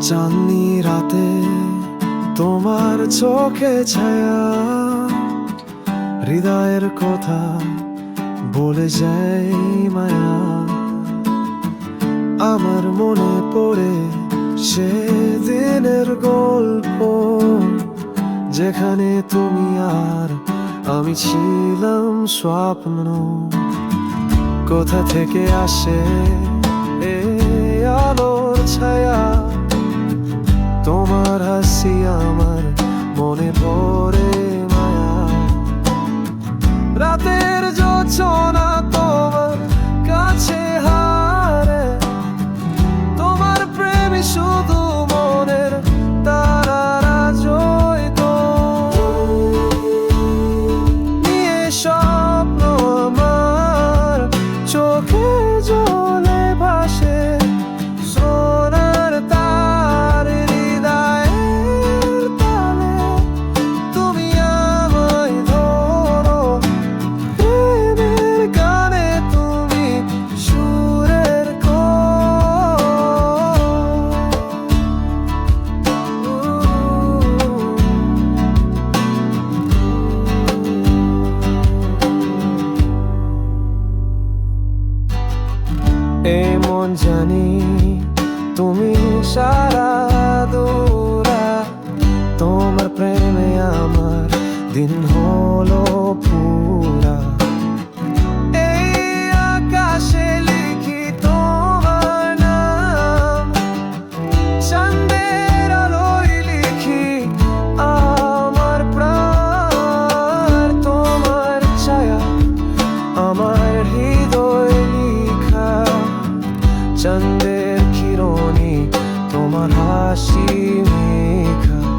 চাঁদনি রাতে তোমার চোখে ছায়া। হৃদয়ের কথা বলে যায় মায়া। আমার মনে পড়ে সেদিনের গল্প, যেখানে তুমি আর আমি ছিলাম স্বপ্ন। কোথা থেকে আসে মনে জানি তুমি সারা দৌড়া তোমার প্রেমে আমার দিন হয় チャンネルキロに止まらしみか。